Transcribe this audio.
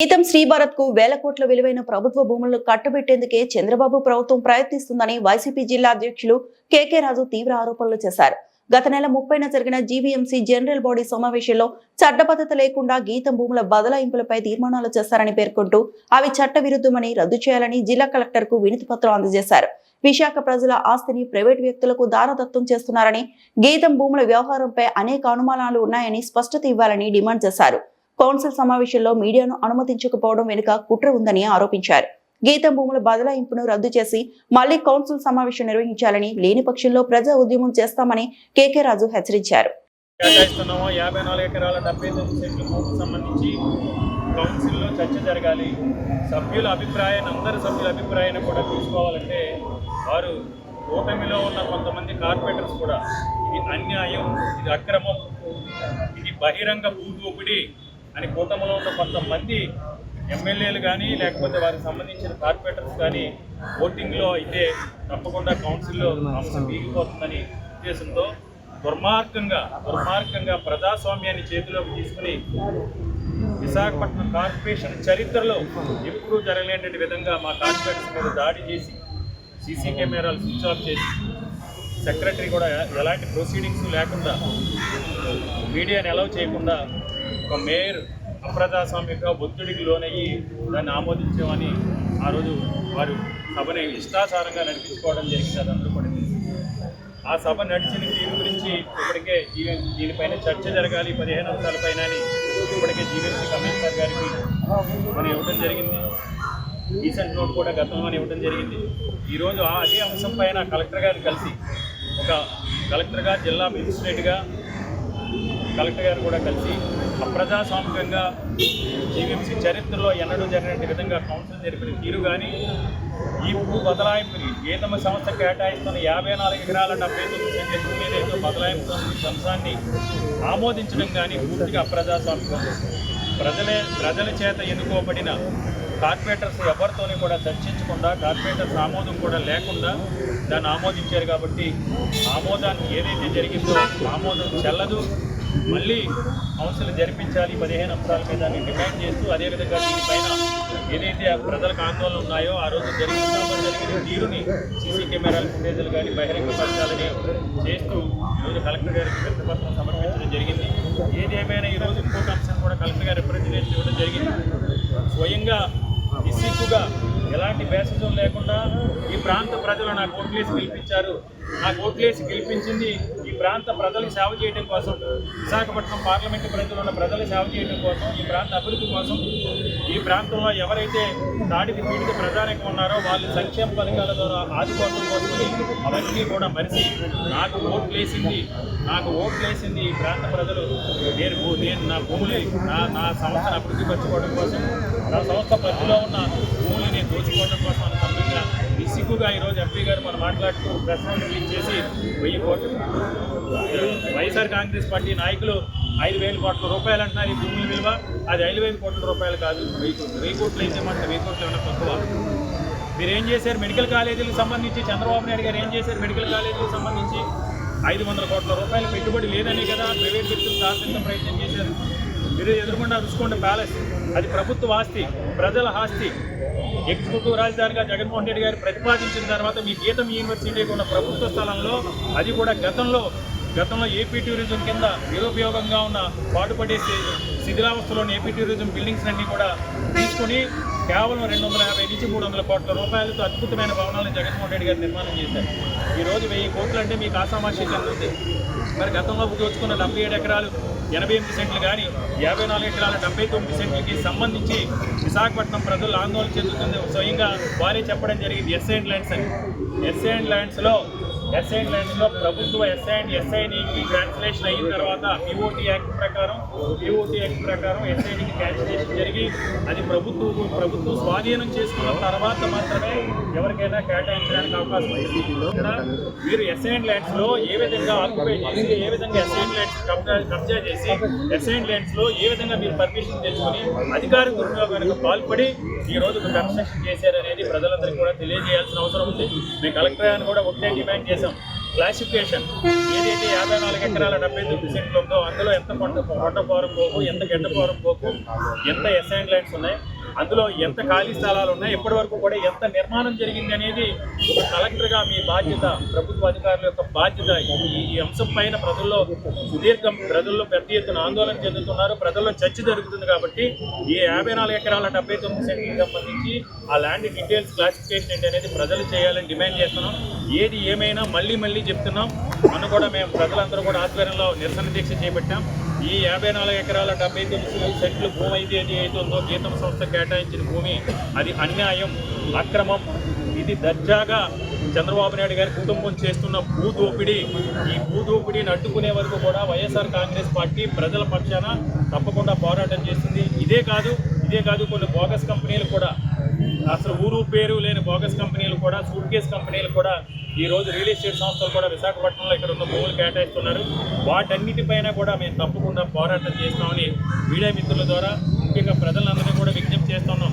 గీతం శ్రీభారత్కు వేల కోట్ల విలువైన ప్రభుత్వ భూములను కట్టబెట్టేందుకే చంద్రబాబు ప్రభుత్వం ప్రయత్నిస్తుందని వైసీపీ జిల్లా అధ్యక్షులు కేకే రాజు తీవ్ర ఆరోపణలు చేశారు. గత నెల ముప్పైన జరిగిన జీవీఎంసీ జనరల్ బాడీ సమావేశంలో చట్టబద్ధత లేకుండా గీతం భూముల బదలాయింపులపై తీర్మానాలు చేశారని పేర్కొంటూ అవి చట్ట విరుద్ధమని రద్దు చేయాలని జిల్లా కలెక్టర్కు వినతి పత్రం అందజేశారు. విశాఖ ప్రజల ఆస్తిని ప్రైవేటు వ్యక్తులకు దారదత్తం చేస్తున్నారని గీతం భూముల వ్యవహారంపై అనేక అనుమానాలు ఉన్నాయని స్పష్టత ఇవ్వాలని డిమాండ్ చేశారు. కౌన్సిల్ సమావేశంలో మీడియాను అనుమతించకపోవడం వెనుక కుట్ర ఉందని ఆరోపించారు. గీతం భూముల బదలాయింపును రద్దు చేసి మళ్ళీ కౌన్సిల్ సమావేశం నిర్వహించాలని లేని పక్షంలో ప్రజా ఉద్యమం చేస్తామని కేకే రాజు హెచ్చరించారు. కేటాయిస్తున్నామో. యాభై నాలుగు ఎకరాల డెబ్బై తొమ్మిది సెంట్ల భూమికి సంబంధించి కౌన్సిల్లో చర్చ జరగాలి. సభ్యుల అభిప్రాయాన్ని అందరి సభ్యుల అభిప్రాయాన్ని కూడా తీసుకోవాలంటే వారు కూటమిలో ఉన్న కొంతమంది కార్పొరేటర్స్ కూడా ఇది అన్యాయం ఇది అక్రమం ఇది బహిరంగ భూదోపిడి. అని కూటమిలో ఉన్న కొంతమంది ఎమ్మెల్యేలు కానీ లేకపోతే వారికి సంబంధించిన కార్పొరేటర్స్ కానీ ఓటింగ్లో అయితే తప్పకుండా కౌన్సిల్లో అంశం వీగిపోతుందని ఉద్దేశంతో దుర్మార్గంగా దుర్మార్గంగా ప్రజాస్వామ్యాన్ని చేతిలోకి తీసుకుని విశాఖపట్నం కార్పొరేషన్ చరిత్రలో ఎప్పుడూ జరగలేని విధంగా మా కార్పొరేటర్స్ మీద దాడి చేసి సీసీ కెమెరాలు స్విచ్ ఆఫ్ చేసి సెక్రటరీ కూడా ఎలాంటి ప్రొసీడింగ్స్ లేకుండా మీడియాని అలౌ చేయకుండా ఒక మేయర్ అప్రజాస్వామిక ఒత్తిడికి లోనయ్యి దాన్ని ఆమోదించామని ఆ రోజు వారు సభని ఇష్టాసారంగా నడిపించుకోవడం జరిగింది అది కూడా ఆ సభ నడిచిన తీరు గురించి ఇప్పటికే జీవీ దీనిపైన చర్చ జరగాలి పదిహేను అంశాలపైన అని ఇప్పటికే జీవీఎంసీ కమిషనర్ గారికి మనం ఇవ్వడం జరిగింది. రీసెంట్ నోట్ కూడా గతంలోనే ఇవ్వడం జరిగింది. ఈరోజు ఆ అదే అంశం పైన కలెక్టర్ గారిని కలిసి ఒక కలెక్టర్గా జిల్లా మెజిస్ట్రేట్గా కలెక్టర్ గారు కూడా కలిసి అప్రజాస్వామికంగా జీవీఎంసీ చరిత్రలో ఎన్నడూ జరిగినట్టు విధంగా కౌన్సిల్ జరిపిన తీరు కానీ ఈ భూ బదలాయింపుని గీతమ సంస్థ కేటాయిస్తున్న యాభై నాలుగు ఎకరాల డెబ్బై తొమ్మిది సెంట్ల ఏదైతే బదలాయింపు అంశాన్ని ఆమోదించడం కానీ పూర్తిగా అప్రజాస్వామికం ప్రజలే ప్రజల చేత ఎన్నుకోబడిన కార్పొరేటర్స్ ఎవరితోని కూడా చర్చించకుండా కార్పొరేటర్స్ ఆమోదం కూడా లేకుండా దాన్ని ఆమోదించారు కాబట్టి ఆమోదాన్ని ఏదైతే జరిగిందో ఆమోదం చెల్లదు. మళ్ళీ కౌన్సిల్ జరిపించాలి పదిహేను అంశాల మీద డిమాండ్ చేస్తూ అదేవిధంగా దీనిపైన ఏదైతే ప్రజలకు ఆందోళన ఉన్నాయో ఆ రోజు జరిగిన జరిగిన తీరుని సీసీ కెమెరాల ఫుటేజీలు కానీ బహిరంగపరచాలని చేస్తూ ఈరోజు కలెక్టర్ గారికి వినతిపత్రం సమర్పించడం జరిగింది. ఏదేమైనా ఈరోజు ఇంకొక అంశం కూడా కలెక్టర్ గారు రిప్రజెంటేషన్ ఇవ్వడం జరిగింది. స్వయంగా నిస్సిగ్గుగా ఎలాంటి బేసజం లేకుండా ఈ ప్రాంత ప్రజలు నాకు ఓట్లేసి గెలిపించారు. నాకు ఓట్లేసి గెలిపించింది ప్రాంత ప్రజలకు సేవ చేయడం కోసం విశాఖపట్నం పార్లమెంటు ప్రజలు ఉన్న ప్రజలు సేవ చేయడం కోసం ఈ ప్రాంత అభివృద్ధి కోసం ఈ ప్రాంతంలో ఎవరైతే దాడికి పీడిత ప్రజానికి ఉన్నారో వాళ్ళు సంక్షేమ పథకాల ద్వారా ఆదుకోవడం కోసం అవన్నీ కూడా మరిచి నాకు ఓట్లేసింది నాకు ఓట్లేసింది ఈ ప్రాంత ప్రజలు. నేను నేను నా భూములు నా నా సంస్థను అభివృద్ధి పరచుకోవడం కోసం నా సంస్థ పరిధిలో ఉన్న భూములని నేను దోచుకోవడం కోసం అన్న ఈరోజు ఎంపీ గారు మనం మాట్లాడుతూ ప్రెస్ నోట్ రిలీజ్ చేసి వెయ్యి కోట్లు. వైఎస్ఆర్ కాంగ్రెస్ పార్టీ నాయకులు ఐదు వేల కోట్ల రూపాయలు అంటున్నారు ఈ భూమి విలువ. అది ఐదు వేల కోట్ల రూపాయలు కాదు వెయ్యి కోట్లు. వెయ్యి కోట్లు అయితే మాట వెయ్యి కోట్లు ఏమైనా తక్కువ. మీరు ఏం చేశారు? మెడికల్ కాలేజీలకు సంబంధించి చంద్రబాబు నాయుడు గారు ఏం చేశారు? మెడికల్ కాలేజీలకు సంబంధించి ఐదు వందల కోట్ల రూపాయలు పెట్టుబడి లేదని కదా ప్రైవేట్ వ్యక్తులు సాధించిన ప్రయత్నం చేశారు. మీరు ఎదురుకుండా రుచుకొండ ప్యాలెస్. అది ప్రభుత్వ ఆస్తి ప్రజల ఆస్తి. ఎగ్జిక్యూటివ్ రాజధానిగా జగన్మోహన్ రెడ్డి గారు ప్రతిపాదించిన తర్వాత మీ గీతం యూనివర్సిటీకి ఉన్న ప్రభుత్వ స్థలంలో అది కూడా గతంలో గతంలో ఏపీ టూరిజం కింద నిరుపయోగంగా ఉన్న పాటుపడే శిథిలావస్థలోని ఏపీ టూరిజం బిల్డింగ్స్ అన్ని కూడా తీసుకొని కేవలం రెండు వందల యాభై నుంచి మూడు వందల కోట్ల రూపాయలతో అద్భుతమైన భవనాలను జగన్మోహన్ రెడ్డి గారు నిర్మాణం చేశారు. ఈరోజు వెయ్యి కోట్లు అంటే మీకు ఆసామాషి చెందుతుంది మరి గతంలో దోచుకున్న డెబ్బై ఏడు ఎకరాలు ఎనభై ఎనిమిది సెంట్లు కానీ యాభై నాలుగు ఎకరాల డెబ్బై తొమ్మిది సెంట్లకి సంబంధించి విశాఖపట్నం ప్రజలు ఆందోళన చెందుతుంది. స్వయంగా వారే చెప్పడం జరిగింది ఎస్ఏ అండ్ ల్యాండ్స్ అని. ఎస్ఏ అండ్ ల్యాండ్స్లో ఎస్ఐ ల్యాండ్స్లో ప్రభుత్వ ఎస్ఐ అండ్ ఎస్ఐనికి క్యాన్సిలేషన్ అయిన తర్వాత పిఓటి యాక్ట్ ప్రకారం పిఓటి యాక్ట్ ప్రకారం ఎస్ఐనికి క్యాన్సిలేషన్ జరిగి అది ప్రభుత్వం ప్రభుత్వం స్వాధీనం చేసుకున్న తర్వాత మాత్రమే ఎవరికైనా కేటాయించడానికి అవకాశం ఉంది మీరు ఎస్ఐన్ ల్యాండ్స్లో ఏ విధంగా ఆక్యుపై చేసి ఏ విధంగా ఎస్ఐన్ ల్యాండ్స్ కబ్జా కబ్జా చేసి ఎస్ఐన్ ల్యాండ్స్లో ఏ విధంగా మీరు పర్మిషన్ తెచ్చుకొని అధికార దుర్వినియోగానికి పాల్పడి ఈ రోజు కన్స్ట్రక్షన్ చేశారనేది ప్రజలందరికీ కూడా తెలియజేయాల్సిన అవసరం ఉంది. మేము కలెక్టర్ గారిని కూడా ఒకటే డిమాండ్ చేసాం క్లాసిఫికేషన్ ఏదైతే యాభై నాలుగు ఎకరాల డెబ్బై తొమ్మిది సెంట్లు ఉందో అందులో ఎంత కొండ కొండ పోరం పోకు ఎంత గడ్డ పోరం పోకు ఎంత ఎస్ఐన్ ల్యాండ్స్ ఉన్నాయి? అందులో ఎంత ఖాళీ స్థలాలు ఉన్నాయి ఇప్పటి వరకు కూడా ఎంత నిర్మాణం జరిగింది అనేది ఒక కలెక్టర్గా మీ బాధ్యత ప్రభుత్వ అధికారుల యొక్క బాధ్యత ఈ అంశం పైన ప్రజల్లో సుదీర్ఘం ప్రజల్లో పెద్ద ఎత్తున ఆందోళన చెందుతున్నారు ప్రజల్లో చర్చ జరుగుతుంది కాబట్టి ఈ యాభై నాలుగు ఎకరాల డెబ్బై తొమ్మిది సెంట్లకు సంబంధించి ఆ ల్యాండ్ డీటెయిల్స్ క్లాసిఫికేషన్ ఏంటి అనేది ప్రజలు చేయాలని డిమాండ్ చేస్తున్నాం. ఏది ఏమైనా మళ్ళీ మళ్ళీ చెప్తున్నాం. మనం కూడా మేము ప్రజలందరూ కూడా ఆధ్వర్యంలో నిరసన దీక్ష చేపట్టాం. ఈ యాభై నాలుగు ఎకరాల డెబ్బై తొమ్మిది సెంట్లు భూమి అయితే ఏది ఉందో గీతం సంస్థ కేటాయించిన భూమి అది అన్యాయం అక్రమం. ఇది దర్జాగా చంద్రబాబు నాయుడు గారి కుటుంబం చేస్తున్న భూదోపిడీ ఈ భూదోపిడీని అడ్డుకునే వరకు కూడా వైఎస్ఆర్ కాంగ్రెస్ పార్టీ ప్రజల పక్షాన తప్పకుండా పోరాటం చేస్తుంది. ఇదే కాదు ఇదే కాదు కొన్ని బోగస్ కంపెనీలు కూడా. అసలు ఊరు పేరు లేని బోగస్ కంపెనీలు కూడా సూట్ కేస్ కంపెనీలు కూడా ఈరోజు రియల్ ఎస్టేట్ సంస్థలు కూడా విశాఖపట్నంలో ఇక్కడ ఉన్న భూములు కేటాయిస్తున్నారు. వాటన్నిటిపైన కూడా మేము తప్పకుండా పోరాటం చేస్తామని మీడియా మిత్రుల ద్వారా ముఖ్యంగా ప్రజలందరినీ కూడా విజ్ఞప్తి చేస్తున్నాం.